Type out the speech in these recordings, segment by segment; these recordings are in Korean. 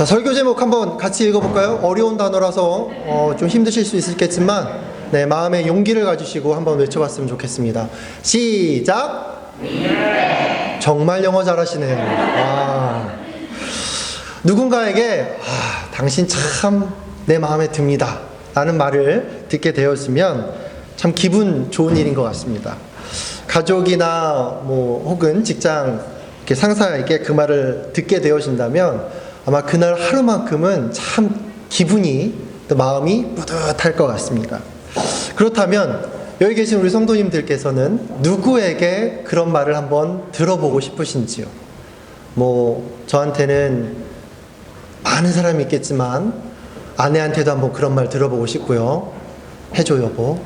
자, 설교 제목 한번 같이 읽어볼까요? 어려운 단어라서 어, 좀 힘드실 수 있겠지만, 네, 마음의 용기를 가지시고 한번 외쳐봤으면 좋겠습니다. 시작! 정말 영어 잘하시네요. 와. 누군가에게, 아, 당신 참 내 마음에 듭니다. 라는 말을 듣게 되었으면 참 기분 좋은 일인 것 같습니다. 가족이나 뭐 혹은 직장 상사에게 그 말을 듣게 되어진다면 아마 그날 하루만큼은 참 기분이 또 마음이 뿌듯할 것 같습니다. 그렇다면 여기 계신 우리 성도님들께서는 누구에게 그런 말을 한번 들어보고 싶으신지요? 뭐 저한테는 많은 사람이 있겠지만 아내한테도 한번 그런 말 들어보고 싶고요. 해줘 여보.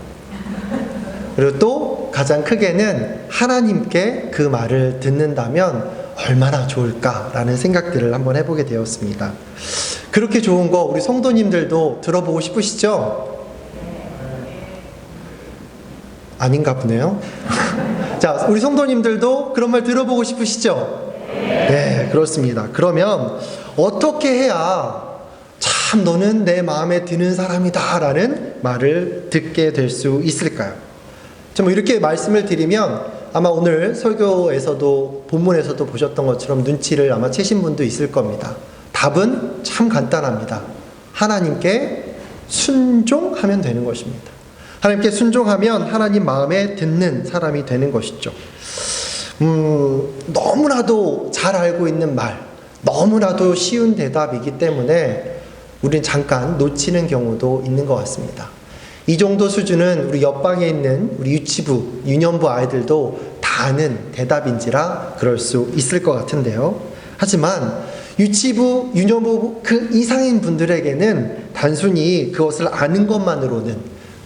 그리고 또 가장 크게는 하나님께 그 말을 듣는다면 얼마나 좋을까라는 생각들을 한번 해보게 되었습니다. 그렇게 좋은 거 우리 성도님들도 들어보고 싶으시죠? 아닌가 보네요. 자, 우리 성도님들도 그런 말 들어보고 싶으시죠? 네, 그렇습니다. 그러면 어떻게 해야 참 너는 내 마음에 드는 사람이다 라는 말을 듣게 될 수 있을까요? 뭐 이렇게 말씀을 드리면 아마 오늘 설교에서도 본문에서도 보셨던 것처럼 눈치를 아마 채신 분도 있을 겁니다. 답은 참 간단합니다. 하나님께 순종하면 되는 것입니다. 하나님께 순종하면 하나님 마음에 듣는 사람이 되는 것이죠. 음, 너무나도 잘 알고 있는 말, 너무나도 쉬운 대답이기 때문에 우리는 잠깐 놓치는 경우도 있는 것 같습니다. 이 정도 수준은 우리 옆방에 있는 우리 유치부, 유년부 아이들도 다 아는 대답인지라 그럴 수 있을 것 같은데요. 하지만 유치부, 유년부 그 이상인 분들에게는 단순히 그것을 아는 것만으로는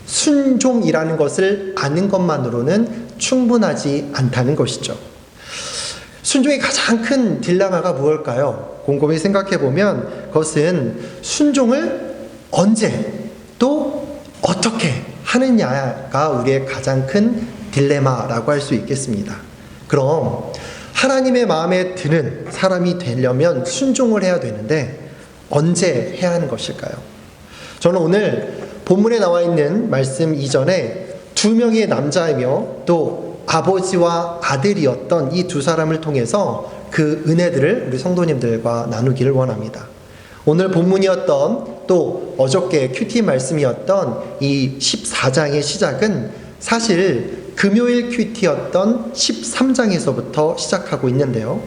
순종이라는 것을 아는 것만으로는 충분하지 않다는 것이죠. 순종의 가장 큰 딜레마가 무엇일까요? 곰곰이 생각해 보면 그것은 순종을 언제 또 어떻게 하느냐가 우리의 가장 큰 딜레마라고 할 수 있겠습니다. 그럼 하나님의 마음에 드는 사람이 되려면 순종을 해야 되는데 언제 해야 하는 것일까요? 저는 오늘 본문에 나와 있는 말씀 이전에 두 명의 남자이며 또 아버지와 아들이었던 이 두 사람을 통해서 그 은혜들을 우리 성도님들과 나누기를 원합니다. 오늘 본문이었던 또 어저께 큐티 말씀이었던 이 14장의 시작은 사실 금요일 큐티였던 13장에서부터 시작하고 있는데요.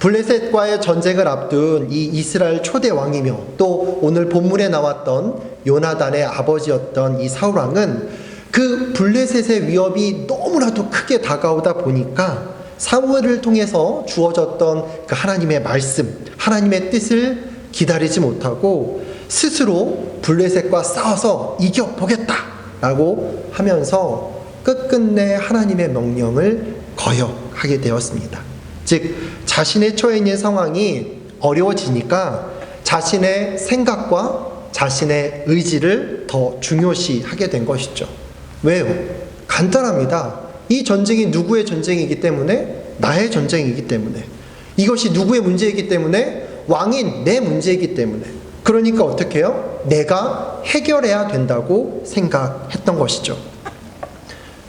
블레셋과의 전쟁을 앞둔 이 이스라엘 초대 왕이며 또 오늘 본문에 나왔던 요나단의 아버지였던 이 사울왕은 그 블레셋의 위협이 너무나도 크게 다가오다 보니까 사무엘을 통해서 주어졌던 그 하나님의 말씀, 하나님의 뜻을 기다리지 못하고 스스로 블레셋과 싸워서 이겨보겠다 라고 하면서 끝끝내 하나님의 명령을 거역하게 되었습니다. 즉, 자신의 처해 있는 상황이 어려워지니까 자신의 생각과 자신의 의지를 더 중요시 하게 된 것이죠. 왜요? 간단합니다. 이 전쟁이 누구의 전쟁이기 때문에 나의 전쟁이기 때문에 이것이 누구의 문제이기 때문에 왕인 내 문제이기 때문에 그러니까 어떻게 해요? 내가 해결해야 된다고 생각했던 것이죠.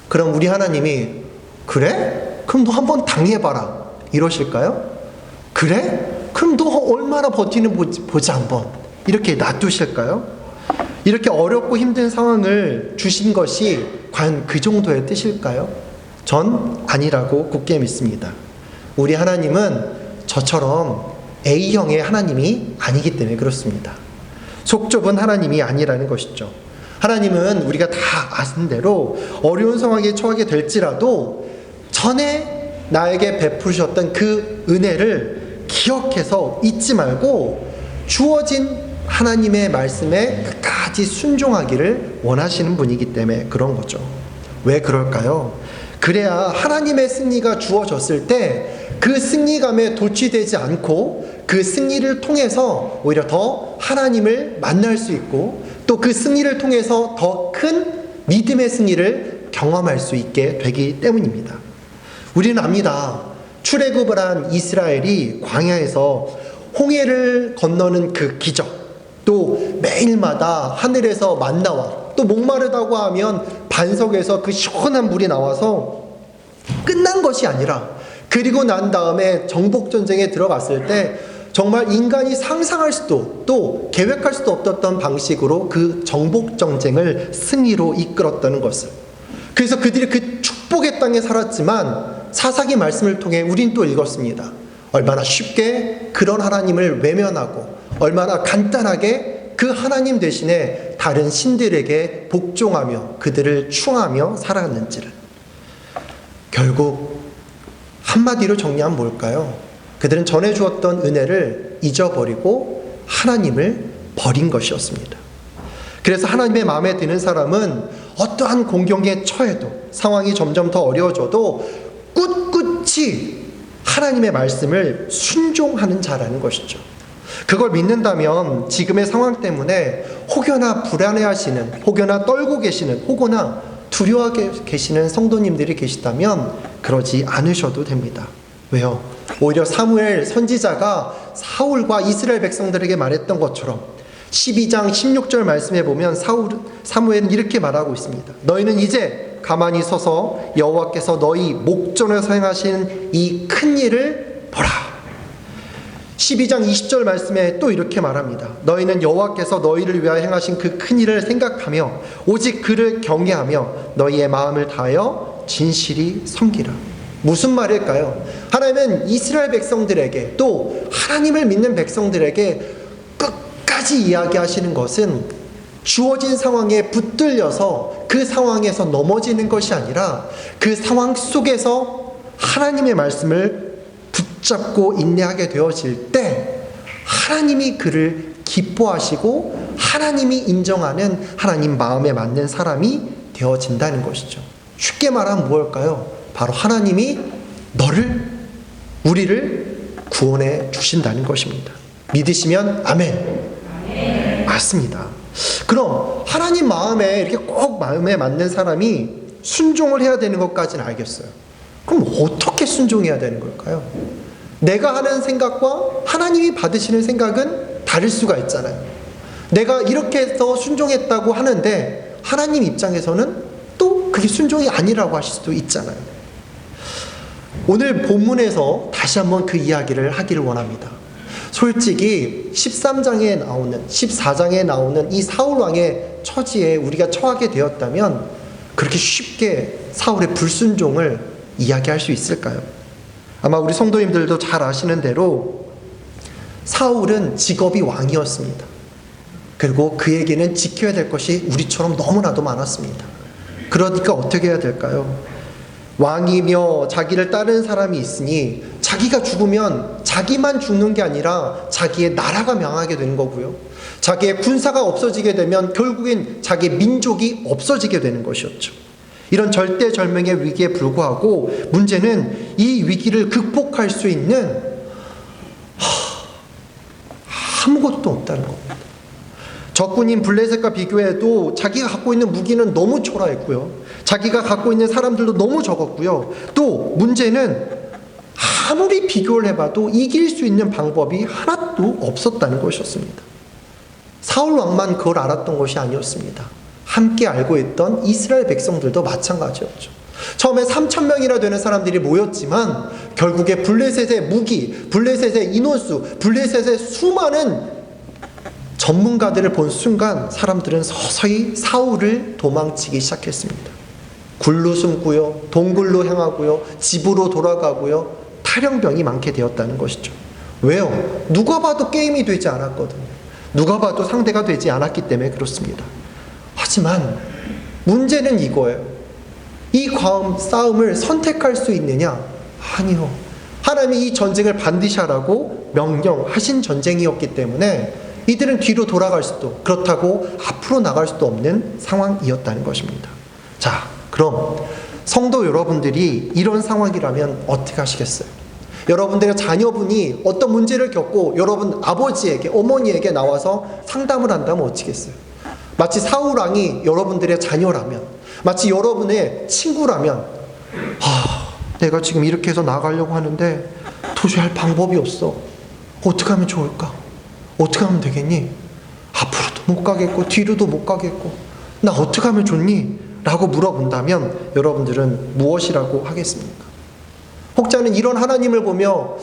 그럼 우리 하나님이 그래? 그럼 너 한번 당해봐라 이러실까요? 그래? 그럼 너 얼마나 버티는 보지 한번 이렇게 놔두실까요? 이렇게 어렵고 힘든 상황을 주신 것이 과연 그 정도의 뜻일까요? 전 아니라고 굳게 믿습니다. 우리 하나님은 저처럼 A형의 하나님이 아니기 때문에 그렇습니다. 속 좁은 하나님이 아니라는 것이죠. 하나님은 우리가 다 아는 대로 어려운 상황에 처하게 될지라도 전에 나에게 베푸셨던 그 은혜를 기억해서 잊지 말고 주어진 하나님의 말씀에 끝까지 순종하기를 원하시는 분이기 때문에 그런 거죠. 왜 그럴까요? 그래야 하나님의 승리가 주어졌을 때 그 승리감에 도취되지 않고 그 승리를 통해서 오히려 더 하나님을 만날 수 있고 또 그 승리를 통해서 더 큰 믿음의 승리를 경험할 수 있게 되기 때문입니다. 우리는 압니다. 출애굽을 한 이스라엘이 광야에서 홍해를 건너는 그 기적, 또 매일마다 하늘에서 만나와 또 목마르다고 하면 반석에서 그 시원한 물이 나와서 끝난 것이 아니라 그리고 난 다음에 정복 전쟁에 들어갔을 때 정말 인간이 상상할 수도 또 계획할 수도 없었던 방식으로 그 정복 전쟁을 승리로 이끌었다는 것을 그래서 그들이 그 축복의 땅에 살았지만 사사기 말씀을 통해 우린 또 읽었습니다. 얼마나 쉽게 그런 하나님을 외면하고 얼마나 간단하게 그 하나님 대신에 다른 신들에게 복종하며 그들을 충하며 살아갔는지를 결국 한마디로 정리하면 뭘까요? 그들은 전해 주었던 은혜를 잊어버리고 하나님을 버린 것이었습니다. 그래서 하나님의 마음에 드는 사람은 어떠한 공경에 처해도 상황이 점점 더 어려워져도 꿋꿋이 하나님의 말씀을 순종하는 자라는 것이죠. 그걸 믿는다면 지금의 상황 때문에 혹여나 불안해하시는, 혹여나 떨고 계시는, 혹여나 두려워하게 계시는 성도님들이 계시다면 그러지 않으셔도 됩니다. 왜요? 오히려 사무엘 선지자가 사울과 이스라엘 백성들에게 말했던 것처럼 12장 16절 말씀해 보면 사울 사무엘은 이렇게 말하고 있습니다. 너희는 이제 가만히 서서 여호와께서 너희 목전에서 행하신 이 큰 일을 보라. 12장 20절 말씀에 또 이렇게 말합니다. 너희는 여호와께서 너희를 위하여 행하신 그 큰 일을 생각하며 오직 그를 경외하며 너희의 마음을 다하여 진실이 섬기라. 무슨 말일까요? 하나님은 이스라엘 백성들에게 또 하나님을 믿는 백성들에게 끝까지 이야기하시는 것은 주어진 상황에 붙들려서 그 상황에서 넘어지는 것이 아니라 그 상황 속에서 하나님의 말씀을 붙잡고 인내하게 되어질 때 하나님이 그를 기뻐하시고 하나님이 인정하는 하나님 마음에 맞는 사람이 되어진다는 것이죠. 쉽게 말하면 무엇일까요? 바로 하나님이 너를 우리를 구원해 주신다는 것입니다. 믿으시면 아멘. 맞습니다. 그럼 하나님 마음에 이렇게 꼭 마음에 맞는 사람이 순종을 해야 되는 것까지는 알겠어요. 그럼 어떻게 순종해야 되는 걸까요? 내가 하는 생각과 하나님이 받으시는 생각은 다를 수가 있잖아요. 내가 이렇게 해서 순종했다고 하는데 하나님 입장에서는 또 그게 순종이 아니라고 하실 수도 있잖아요. 오늘 본문에서 다시 한번 그 이야기를 하기를 원합니다. 솔직히 13장에 나오는 14장에 나오는 이 사울 왕의 처지에 우리가 처하게 되었다면 그렇게 쉽게 사울의 불순종을 이야기할 수 있을까요? 아마 우리 성도님들도 잘 아시는 대로 사울은 직업이 왕이었습니다. 그리고 그에게는 지켜야 될 것이 우리처럼 너무나도 많았습니다. 그러니까 어떻게 해야 될까요? 왕이며 자기를 따르는 사람이 있으니 자기가 죽으면 자기만 죽는 게 아니라 자기의 나라가 명하게 되는 거고요. 자기의 군사가 없어지게 되면 결국엔 자기의 민족이 없어지게 되는 것이었죠. 이런 절대절명의 위기에 불구하고 문제는 이 위기를 극복할 수 있는 하, 아무것도 없다는 겁니다. 적군인 블레셋과 비교해도 자기가 갖고 있는 무기는 너무 초라했고요. 자기가 갖고 있는 사람들도 너무 적었고요. 또 문제는 아무리 비교를 해봐도 이길 수 있는 방법이 하나도 없었다는 것이었습니다. 사울 왕만 그걸 알았던 것이 아니었습니다. 함께 알고 있던 이스라엘 백성들도 마찬가지였죠. 처음에 3천 명이나 되는 사람들이 모였지만 결국에 블레셋의 무기, 블레셋의 인원수, 블레셋의 수많은 전문가들을 본 순간 사람들은 서서히 사울을 도망치기 시작했습니다. 굴로 숨고요, 동굴로 향하고요, 집으로 돌아가고요, 탈영병이 많게 되었다는 것이죠. 왜요? 누가 봐도 게임이 되지 않았거든요. 누가 봐도 상대가 되지 않았기 때문에 그렇습니다. 하지만 문제는 이거예요. 이 싸움을 선택할 수 있느냐? 아니요. 하나님이 이 전쟁을 반드시 하라고 명령하신 전쟁이었기 때문에 이들은 뒤로 돌아갈 수도 그렇다고 앞으로 나갈 수도 없는 상황이었다는 것입니다. 자, 그럼 성도 여러분들이 이런 상황이라면 어떻게 하시겠어요? 여러분들의 자녀분이 어떤 문제를 겪고 여러분 아버지에게 어머니에게 나와서 상담을 한다면 어찌겠어요? 마치 사울 왕이 여러분들의 자녀라면 마치 여러분의 친구라면 아, 내가 지금 이렇게 해서 나가려고 하는데 도저히 할 방법이 없어. 어떻게 하면 좋을까? 어떻게 하면 되겠니? 앞으로도 못 가겠고 뒤로도 못 가겠고 나 어떻게 하면 좋니? 라고 물어본다면 여러분들은 무엇이라고 하겠습니까? 혹자는 이런 하나님을 보며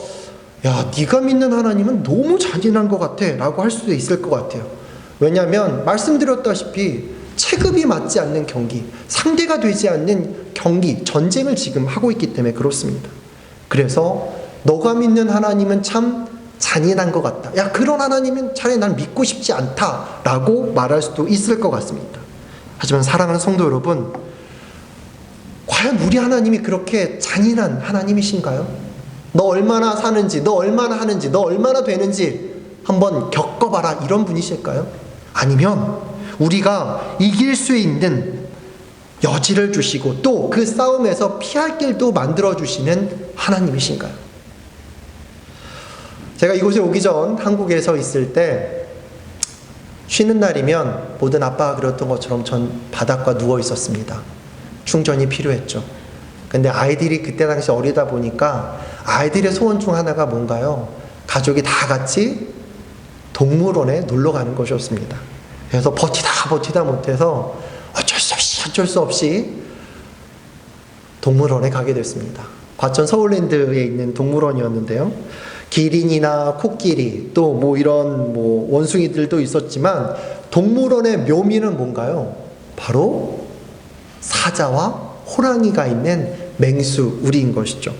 야 네가 믿는 하나님은 너무 잔인한 것 같아. 라고 할 수도 있을 것 같아요. 왜냐하면 말씀드렸다시피 체급이 맞지 않는 경기 상대가 되지 않는 경기 전쟁을 지금 하고 있기 때문에 그렇습니다. 그래서 너가 믿는 하나님은 참 잔인한 것 같다. 야 그런 하나님은 차라리 난 믿고 싶지 않다. 라고 말할 수도 있을 것 같습니다 하지만 사랑하는 성도 여러분 과연 우리 하나님이 그렇게 잔인한 하나님이신가요? 너 얼마나 사는지, 너 얼마나 하는지, 너 얼마나 되는지 한번 겪어봐라 이런 분이실까요? 아니면 우리가 이길 수 있는 여지를 주시고 또 그 싸움에서 피할 길도 만들어 주시는 하나님이신가요? 제가 이곳에 오기 전 한국에서 있을 때 쉬는 날이면 모든 아빠가 그랬던 것처럼 전 바닥과 누워 있었습니다. 충전이 필요했죠. 근데 아이들이 그때 당시 어리다 보니까 아이들의 소원 중 하나가 뭔가요? 가족이 다 같이 동물원에 놀러 가는 것이었습니다. 그래서 버티다 버티다 못해서 어쩔 수 없이 어쩔 수 없이 동물원에 가게 됐습니다. 과천 서울랜드에 있는 동물원이었는데요. 기린이나 코끼리 또 뭐 이런 뭐 원숭이들도 있었지만 동물원의 묘미는 뭔가요? 바로 사자와 호랑이가 있는 맹수 우리인 것이죠.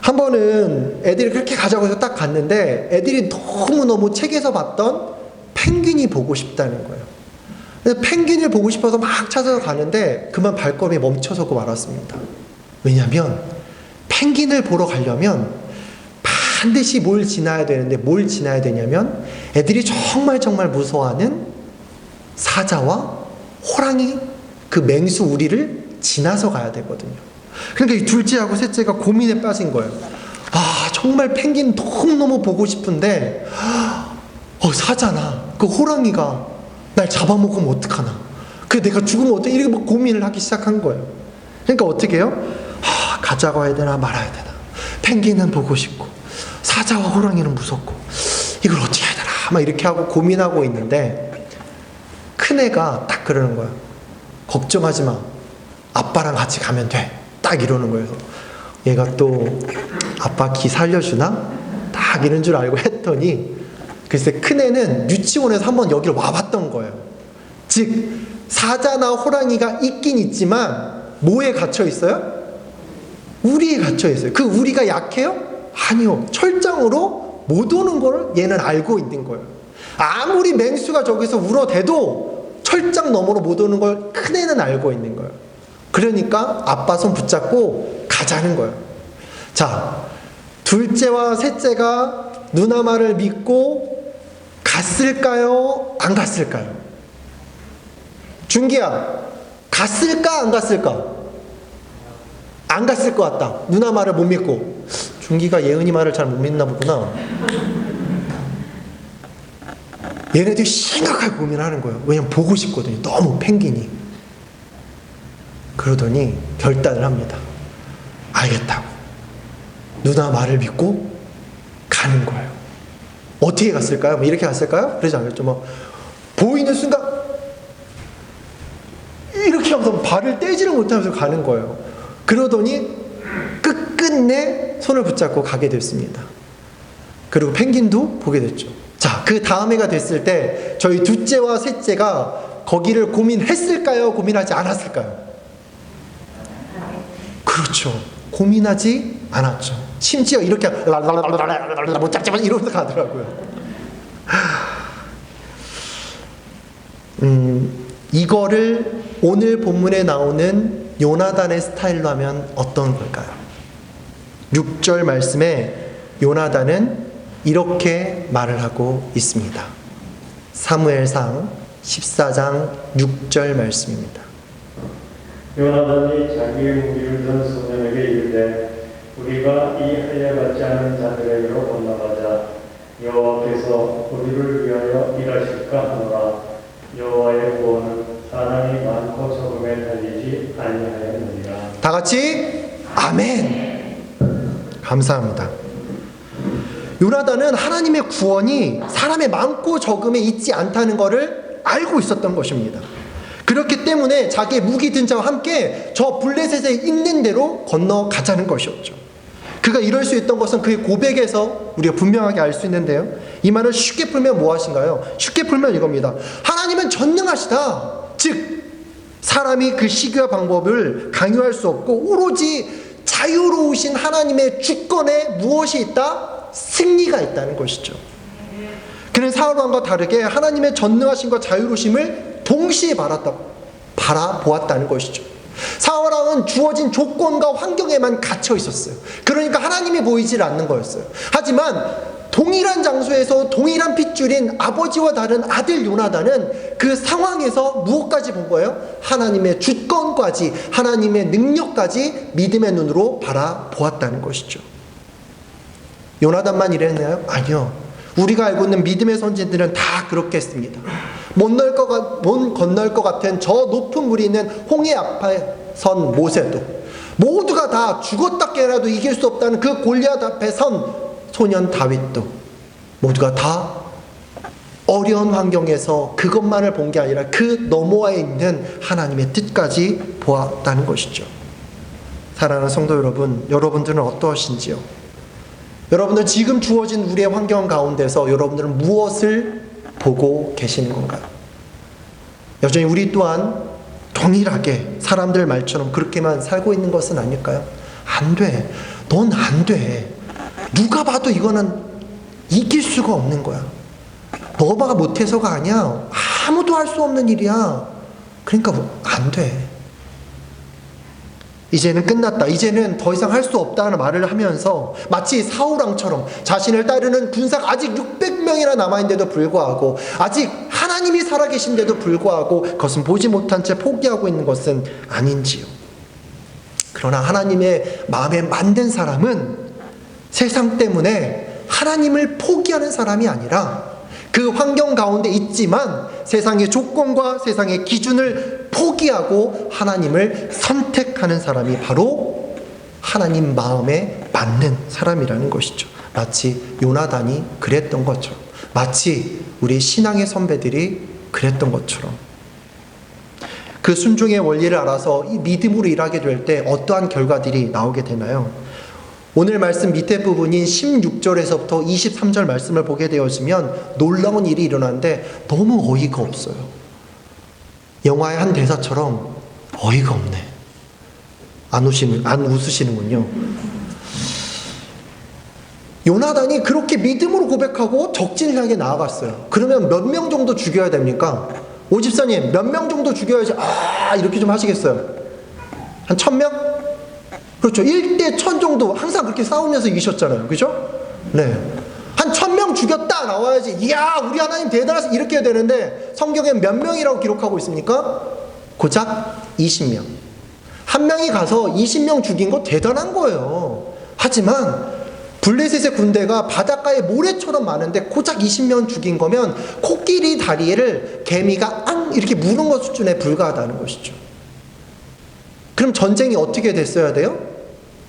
한 번은 애들이 그렇게 가자고 해서 딱 갔는데 애들이 너무너무 책에서 봤던 펭귄이 보고 싶다는 거예요. 펭귄을 보고 싶어서 막 찾아서 가는데 그만 발걸음이 멈춰서고 말았습니다. 왜냐하면 펭귄을 보러 가려면 반드시 뭘 지나야 되는데 뭘 지나야 되냐면 애들이 정말 정말 무서워하는 사자와 호랑이 그 맹수 우리를 지나서 가야 되거든요. 그러니까 이 둘째하고 셋째가 고민에 빠진 거예요. 아, 정말 펭귄 너무너무 보고 싶은데, 어, 사자나, 그 호랑이가 날 잡아먹으면 어떡하나. 그 내가 죽으면 어떡해. 이렇게 막 고민을 하기 시작한 거예요. 그러니까 어떻게 해요? 아, 가자고 해야 되나 말아야 되나. 펭귄은 보고 싶고, 사자와 호랑이는 무섭고, 이걸 어떻게 해야 되나. 막 이렇게 하고 고민하고 있는데, 큰애가 딱 그러는 거야. 걱정하지 마. 아빠랑 같이 가면 돼. 딱 이러는 거예요. 얘가 또 아빠 기 살려주나? 딱 이런 줄 알고 했더니 글쎄 큰애는 유치원에서 한번 여기를 와봤던 거예요. 즉 사자나 호랑이가 있긴 있지만 뭐에 갇혀 있어요? 우리에 갇혀 있어요. 그 우리가 약해요? 아니요. 철장으로 못 오는 걸 얘는 알고 있는 거예요. 아무리 맹수가 저기서 울어대도 철장 너머로 못 오는 걸 큰애는 알고 있는 거예요. 그러니까 아빠 손 붙잡고 가자는 거예요. 자, 둘째와 셋째가 누나 말을 믿고 갔을까요? 안 갔을까요? 준기야, 갔을까? 안 갔을까? 안 갔을 것 같다. 누나 말을 못 믿고. 준기가 예은이 말을 잘 못 믿나 보구나. 얘네들이 심각하게 고민하는 거예요. 왜냐면 보고 싶거든요. 너무 펭귄이. 그러더니 결단을 합니다. 알겠다고. 누나 말을 믿고 가는 거예요. 어떻게 갔을까요? 뭐 이렇게 갔을까요? 그러지 않겠죠. 뭐 보이는 순간 이렇게 하면서 발을 떼지를 못하면서 가는 거예요. 그러더니 끝끝내 손을 붙잡고 가게 됐습니다. 그리고 펭귄도 보게 됐죠. 자, 그 다음 해가 됐을 때 저희 둘째와 셋째가 거기를 고민했을까요? 고민하지 않았을까요? 그렇죠. 고민하지 않았죠. 심지어 이렇게 못 잡지만 이러면서 가더라고요. 음, 이거를 오늘 본문에 나오는 요나단의 스타일로 하면 어떤 걸까요? 6절 말씀에 요나단은 이렇게 말을 하고 있습니다. 사무엘상 14장 6절 말씀입니다. 요나단이 자기의 무기를 든 소년에게 이르되 우리가 이 할례받지 않은 자들에게로 건너가자 여호와께서 우리를 위하여 일하실까 하노라 여호와의 구원은 사람이 많고 적음에 달리지 아니하였느니라 다 같이 아멘. 감사합니다. 요나단은 하나님의 구원이 사람의 많고 적음에 있지 않다는 것을 알고 있었던 것입니다. 그렇기 때문에 자기의 무기 든 자와 함께 저 블레셋에 있는 대로 건너가자는 것이었죠. 그가 이럴 수 있던 것은 그의 고백에서 우리가 분명하게 알 수 있는데요. 이 말을 쉽게 풀면 무엇인가요? 쉽게 풀면 이겁니다. 하나님은 전능하시다. 즉, 사람이 그 시기와 방법을 강요할 수 없고 오로지 자유로우신 하나님의 주권에 무엇이 있다? 승리가 있다는 것이죠. 그는 사울왕과 다르게 하나님의 전능하심과 자유로우심을 동시에 바랐다, 바라보았다는 것이죠. 사울왕은 주어진 조건과 환경에만 갇혀 있었어요. 그러니까 하나님이 보이질 않는 거였어요. 하지만 동일한 장소에서 동일한 핏줄인 아버지와 다른 아들 요나단은 그 상황에서 무엇까지 본 거예요? 하나님의 주권까지, 하나님의 능력까지 믿음의 눈으로 바라보았다는 것이죠. 요나단만 이랬나요? 아니요. 우리가 알고 있는 믿음의 선진들은 다 그렇게 했습니다. 못, 널 것, 같- 못 건널 것 같은 저 높은 물이 있는 홍해 앞에 선 모세도 모두가 다 죽었다 깨라도 이길 수 없다는 그 골리앗 앞에 선 소년 다윗도 모두가 다 어려운 환경에서 그것만을 본 게 아니라 그 너머에 있는 하나님의 뜻까지 보았다는 것이죠. 사랑하는 성도 여러분, 여러분들은 어떠하신지요? 여러분들 지금 주어진 우리의 환경 가운데서 여러분들은 무엇을 보고 계시는 건가요? 여전히 우리 또한 동일하게 사람들 말처럼 그렇게만 살고 있는 것은 아닐까요? 안 돼. 넌 안 돼. 누가 봐도 이거는 이길 수가 없는 거야. 너가 못해서가 아니야. 아무도 할 수 없는 일이야. 그러니까 안 돼. 이제는 끝났다. 이제는 더 이상 할 수 없다는 말을 하면서 마치 사우랑처럼 자신을 따르는 군사가 아직 600명이나 남아있는데도 불구하고 아직 하나님이 살아계신데도 불구하고 그것은 보지 못한 채 포기하고 있는 것은 아닌지요. 그러나 하나님의 마음에 만든 사람은 세상 때문에 하나님을 포기하는 사람이 아니라 그 환경 가운데 있지만 세상의 조건과 세상의 기준을 포기하고 하나님을 선택하는 사람이 바로 하나님 마음에 맞는 사람이라는 것이죠. 마치 요나단이 그랬던 것처럼, 마치 우리 신앙의 선배들이 그랬던 것처럼. 그 순종의 원리를 알아서 이 믿음으로 일하게 될 때 어떠한 결과들이 나오게 되나요? 오늘 말씀 밑에 부분인 16절에서부터 23절 말씀을 보게 되어지면 놀라운 일이 일어나는데 너무 어이가 없어요. 영화의 한 대사처럼 어이가 없네. 안 우시는, 안 웃으시는군요. 요나단이 그렇게 믿음으로 고백하고 적진을 향해 나아갔어요. 그러면 몇 명 정도 죽여야 됩니까? 오 집사님, 몇 명 정도 죽여야지, 아, 이렇게 좀 하시겠어요? 한 천 명? 그렇죠. 1대 1000 정도 항상 그렇게 싸우면서 이기셨잖아요. 그죠? 네. 한 1000명 죽였다 나와야지. 이야, 우리 하나님 대단하시 이렇게 해야 되는데 성경엔 몇 명이라고 기록하고 있습니까? 고작 20명. 한 명이 가서 20명 죽인 거 대단한 거예요. 하지만 블레셋의 군대가 바닷가에 모래처럼 많은데 고작 20명 죽인 거면 코끼리 다리를 개미가 앙 이렇게 무는 것 수준에 불과하다는 것이죠. 그럼 전쟁이 어떻게 됐어야 돼요?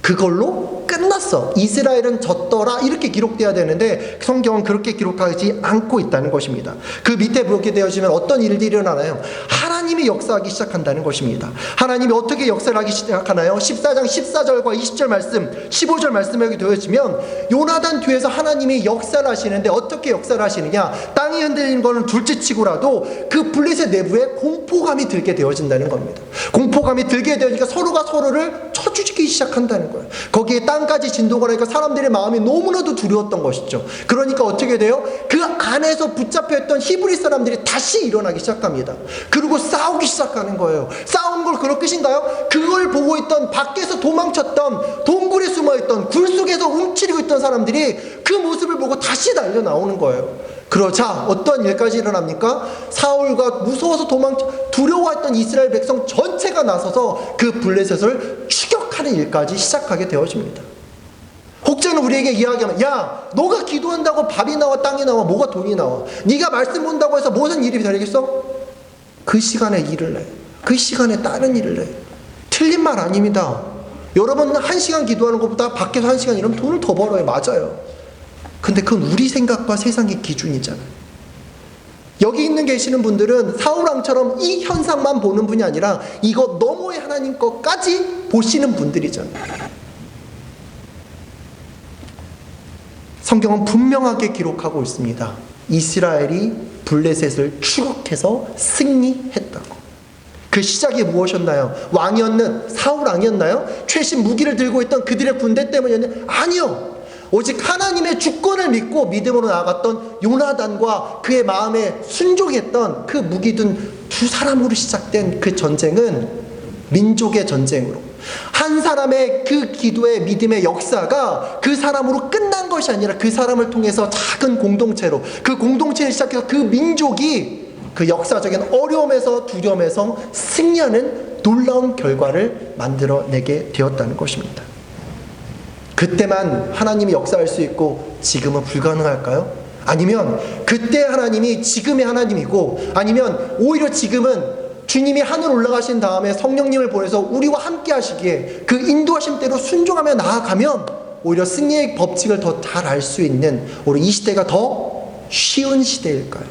그걸로 끝났어. 이스라엘은 졌더라. 이렇게 기록돼야 되는데 성경은 그렇게 기록하지 않고 있다는 것입니다. 그 밑에 그렇게 되어지면 어떤 일들이 일어나나요? 하나 님이 역사하기 시작한다는 것입니다. 하나님이 어떻게 역사를 하기 시작하나요? 14장 14절과 20절 말씀, 15절 말씀에 여기 되어지면 요나단 뒤에서 하나님이 역사를 하시는데 어떻게 역사를 하시느냐? 땅이 흔들리는 거는 둘째 치고라도 그 블레셋 내부에 공포감이 들게 되어진다는 겁니다. 공포감이 들게 되니까 서로가 서로를 쳐주기 시작한다는 거예요. 거기에 땅까지 진동을 하니까 사람들의 마음이 너무나도 두려웠던 것이죠. 그러니까 어떻게 돼요? 그 안에서 붙잡혀 있던 히브리 사람들이 다시 일어나기 시작합니다. 그리고 싸 우기 시작하는 거예요. 싸우는 걸 그럴 끝인가요? 그걸 보고 있던 밖에서 도망쳤던 동굴에 숨어 있던 굴 속에서 움츠리고 있던 사람들이 그 모습을 보고 다시 달려 나오는 거예요. 그러자 어떤 일까지 일어납니까? 사울과 무서워서 도망 두려워했던 이스라엘 백성 전체가 나서서 그 블레셋을 추격하는 일까지 시작하게 되어집니다. 혹자는 우리에게 이야기하면 야 너가 기도한다고 밥이 나와 땅이 나와 뭐가 돈이 나와 네가 말씀 본다고 해서 무슨 일이 되겠어? 그 시간에 일을 내. 그 시간에 다른 일을 내. 틀린 말 아닙니다. 여러분 한 시간 기도하는 것보다 밖에서 한 시간 일하면 돈을 더 벌어요. 맞아요. 근데 그건 우리 생각과 세상의 기준이잖아요. 여기 있는 계시는 분들은 사울왕처럼 이 현상만 보는 분이 아니라 이거 너머의 하나님 것까지 보시는 분들이잖아요. 성경은 분명하게 기록하고 있습니다. 이스라엘이 블레셋을 추격해서 승리했다고. 그 시작이 무엇이었나요? 왕이었는 사울 왕이었나요? 최신 무기를 들고 있던 그들의 군대 때문이었나요? 아니요. 오직 하나님의 주권을 믿고 믿음으로 나아갔던 요나단과 그의 마음에 순종했던 그 무기 든 두 사람으로 시작된 그 전쟁은 민족의 전쟁으로 한 사람의 그 기도의 믿음의 역사가 그 사람으로 끝난 것이 아니라 그 사람을 통해서 작은 공동체로 그 공동체를 시작해서 그 민족이 그 역사적인 어려움에서 두려움에서 승리하는 놀라운 결과를 만들어내게 되었다는 것입니다. 그때만 하나님이 역사할 수 있고 지금은 불가능할까요? 아니면 그때 하나님이 지금의 하나님이고 아니면 오히려 지금은 주님이 하늘 올라가신 다음에 성령님을 보내서 우리와 함께 하시기에 그 인도하심 대로 순종하며 나아가면 오히려 승리의 법칙을 더 잘 알 수 있는 오히려 이 시대가 더 쉬운 시대일까요?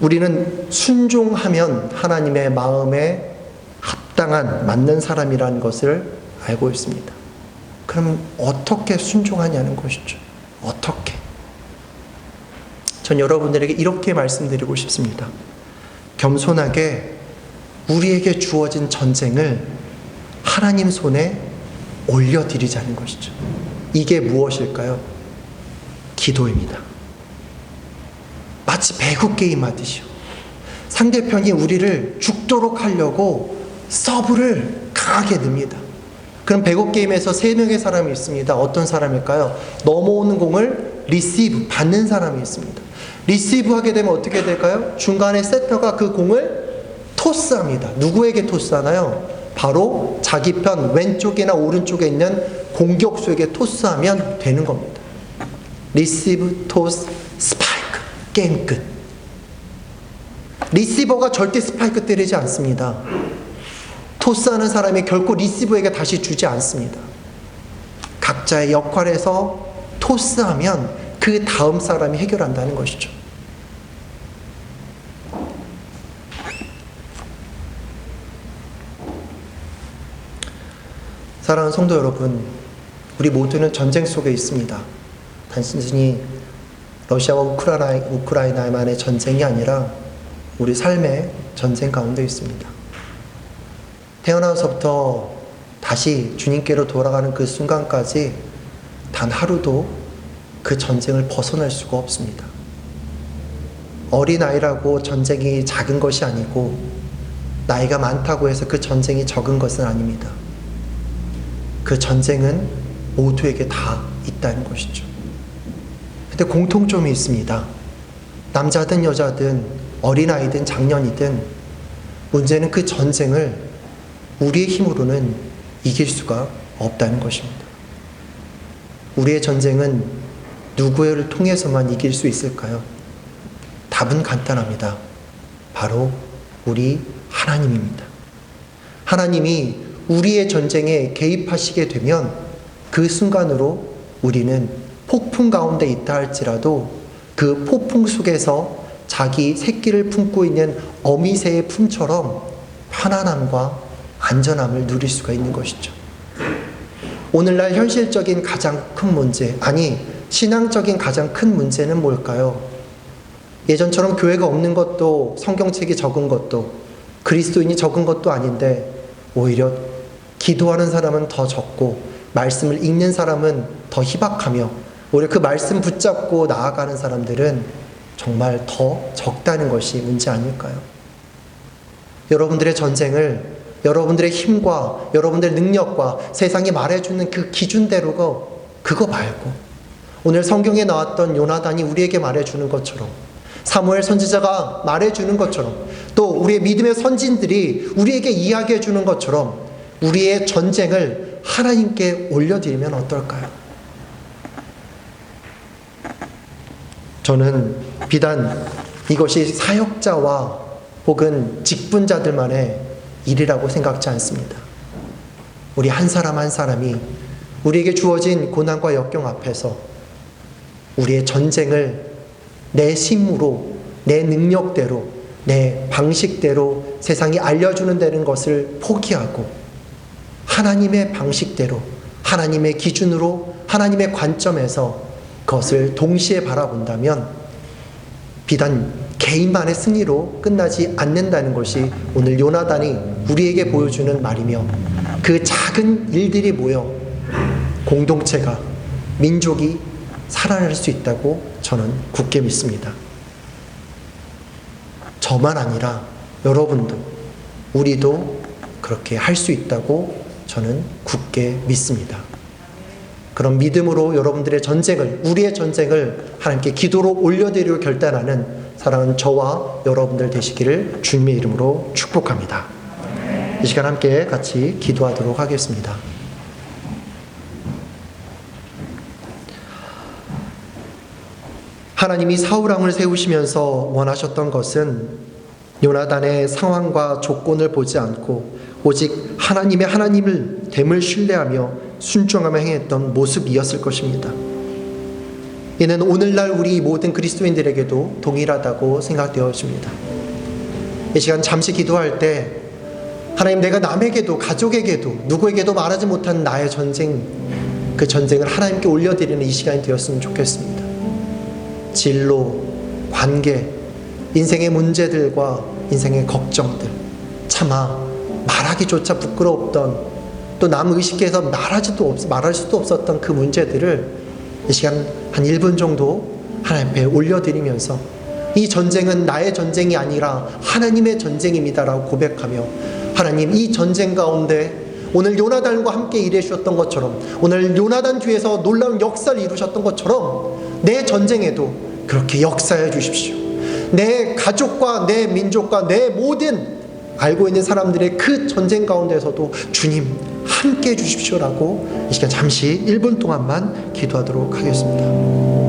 우리는 순종하면 하나님의 마음에 합당한 맞는 사람이라는 것을 알고 있습니다. 그럼 어떻게 순종하냐는 것이죠. 어떻게? 전 여러분들에게 이렇게 말씀드리고 싶습니다. 겸손하게 우리에게 주어진 전쟁을 하나님 손에 올려드리자는 것이죠. 이게 무엇일까요? 기도입니다. 마치 배구 게임 하듯이요. 상대편이 우리를 죽도록 하려고 서브를 강하게 듭니다. 그럼 배구 게임에서 세 명의 사람이 있습니다. 어떤 사람일까요? 넘어오는 공을 리시브 받는 사람이 있습니다. 리시브 하게 되면 어떻게 될까요? 중간에 세터가 그 공을 토스합니다. 누구에게 토스하나요? 바로 자기 편 왼쪽이나 오른쪽에 있는 공격수에게 토스하면 되는 겁니다. 리시브, 토스, 스파이크. 게임 끝. 리시버가 절대 스파이크 때리지 않습니다. 토스하는 사람이 결코 리시버에게 다시 주지 않습니다. 각자의 역할에서 토스하면 그 다음 사람이 해결한다는 것이죠. 사랑하는 성도 여러분, 우리 모두는 전쟁 속에 있습니다. 단순히 러시아와 우크라이나, 우크라이나만의 전쟁이 아니라 우리 삶의 전쟁 가운데 있습니다. 태어나서부터 다시 주님께로 돌아가는 그 순간까지 단 하루도 그 전쟁을 벗어날 수가 없습니다. 어린아이라고 전쟁이 작은 것이 아니고 나이가 많다고 해서 그 전쟁이 적은 것은 아닙니다. 그 전쟁은 모두에게 다 있다는 것이죠. 근데 공통점이 있습니다. 남자든 여자든 어린아이든 장년이든 문제는 그 전쟁을 우리의 힘으로는 이길 수가 없다는 것입니다. 우리의 전쟁은 누구를 통해서만 이길 수 있을까요? 답은 간단합니다. 바로 우리 하나님입니다. 하나님이 우리의 전쟁에 개입하시게 되면 그 순간으로 우리는 폭풍 가운데 있다 할지라도 그 폭풍 속에서 자기 새끼를 품고 있는 어미새의 품처럼 편안함과 안전함을 누릴 수가 있는 것이죠. 오늘날 현실적인 가장 큰 문제, 아니, 신앙적인 가장 큰 문제는 뭘까요? 예전처럼 교회가 없는 것도 성경책이 적은 것도 그리스도인이 적은 것도 아닌데 오히려 기도하는 사람은 더 적고 말씀을 읽는 사람은 더 희박하며 오히려 그 말씀 붙잡고 나아가는 사람들은 정말 더 적다는 것이 문제 아닐까요? 여러분들의 전쟁을 여러분들의 힘과 여러분들의 능력과 세상이 말해주는 그 기준대로가 그거 말고 오늘 성경에 나왔던 요나단이 우리에게 말해주는 것처럼 사무엘 선지자가 말해주는 것처럼 또 우리의 믿음의 선진들이 우리에게 이야기해 주는 것처럼 우리의 전쟁을 하나님께 올려드리면 어떨까요? 저는 비단 이것이 사역자와 혹은 직분자들만의 일이라고 생각지 않습니다. 우리 한 사람 한 사람이 우리에게 주어진 고난과 역경 앞에서 우리의 전쟁을 내 힘으로, 내 능력대로, 내 방식대로 세상이 알려주는 되는 것을 포기하고 하나님의 방식대로, 하나님의 기준으로, 하나님의 관점에서 그것을 동시에 바라본다면 비단 개인만의 승리로 끝나지 않는다는 것이 오늘 요나단이 우리에게 보여주는 말이며 그 작은 일들이 모여 공동체가 민족이 살아날 수 있다고 저는 굳게 믿습니다. 저만 아니라 여러분도 우리도 그렇게 할 수 있다고 저는 굳게 믿습니다. 그런 믿음으로 여러분들의 전쟁을 우리의 전쟁을 하나님께 기도로 올려드리고 결단하는 사랑하는 저와 여러분들 되시기를 주님의 이름으로 축복합니다. 이 시간 함께 같이 기도하도록 하겠습니다. 하나님이 사울왕을 세우시면서 원하셨던 것은 요나단의 상황과 조건을 보지 않고 오직 하나님의 하나님을 됨을 신뢰하며 순종하며 행했던 모습이었을 것입니다. 이는 오늘날 우리 모든 그리스도인들에게도 동일하다고 생각되어집니다. 이 시간 잠시 기도할 때 하나님 내가 남에게도 가족에게도 누구에게도 말하지 못한 나의 전쟁 그 전쟁을 하나님께 올려드리는 이 시간이 되었으면 좋겠습니다. 진로, 관계, 인생의 문제들과 인생의 걱정들, 차마 말하기조차 부끄러웠던 또 남 의식해서 말하지도 없, 말할 수도 없었던 그 문제들을 이 시간 한 1분 정도 하나님 앞에 올려드리면서 이 전쟁은 나의 전쟁이 아니라 하나님의 전쟁입니다라고 고백하며 하나님 이 전쟁 가운데 오늘 요나단과 함께 일해 주셨던 것처럼 오늘 요나단 뒤에서 놀라운 역사를 이루셨던 것처럼 내 전쟁에도 그렇게 역사해 주십시오. 내 가족과 내 민족과 내 모든 알고 있는 사람들의 그 전쟁 가운데서도 주님 함께 해 주십시오라고 이 시간 잠시 1분 동안만 기도하도록 하겠습니다.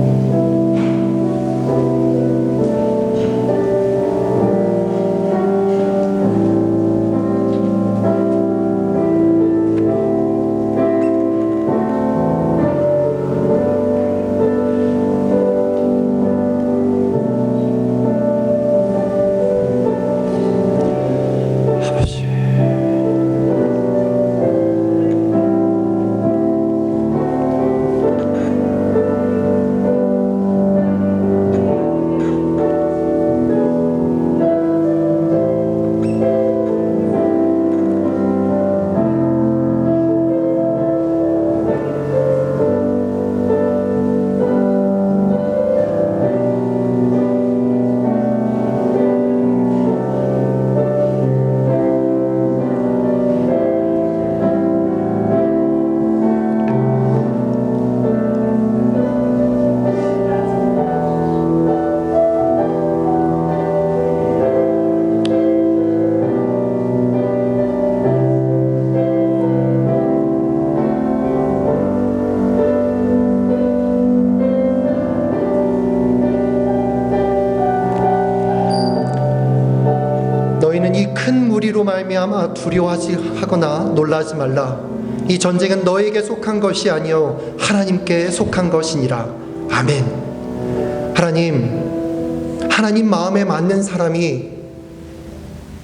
말미암아 두려워하지 하거나 놀라지 말라. 이 전쟁은 너에게 속한 것이 아니요 하나님께 속한 것이니라. 아멘. 하나님, 하나님 마음에 맞는 사람이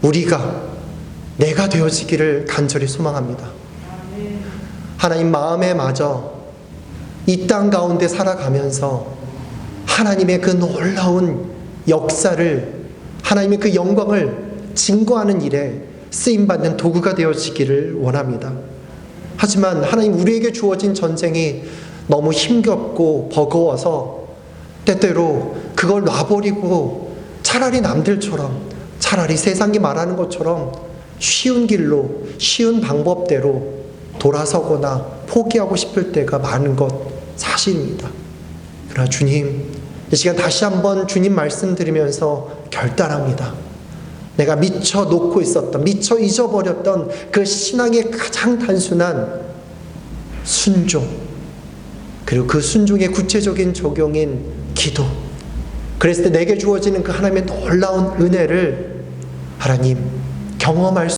우리가 내가 되어지기를 간절히 소망합니다. 하나님 마음에 맞아 이 땅 가운데 살아가면서 하나님의 그 놀라운 역사를 하나님의 그 영광을 증거하는 일에 쓰임 받는 도구가 되어지기를 원합니다. 하지만 하나님 우리에게 주어진 전쟁이 너무 힘겹고 버거워서 때때로 그걸 놔버리고 차라리 남들처럼 차라리 세상이 말하는 것처럼 쉬운 길로 쉬운 방법대로 돌아서거나 포기하고 싶을 때가 많은 것 사실입니다. 그러나 주님, 이 시간 다시 한번 주님 말씀 드리면서 결단합니다. 내가 미처 놓고 있었던, 미처 잊어버렸던 그 신앙의 가장 단순한 순종, 그리고 그 순종의 구체적인 적용인 기도. 그랬을 때 내게 주어지는 그 하나님의 놀라운 은혜를 하나님 경험할 수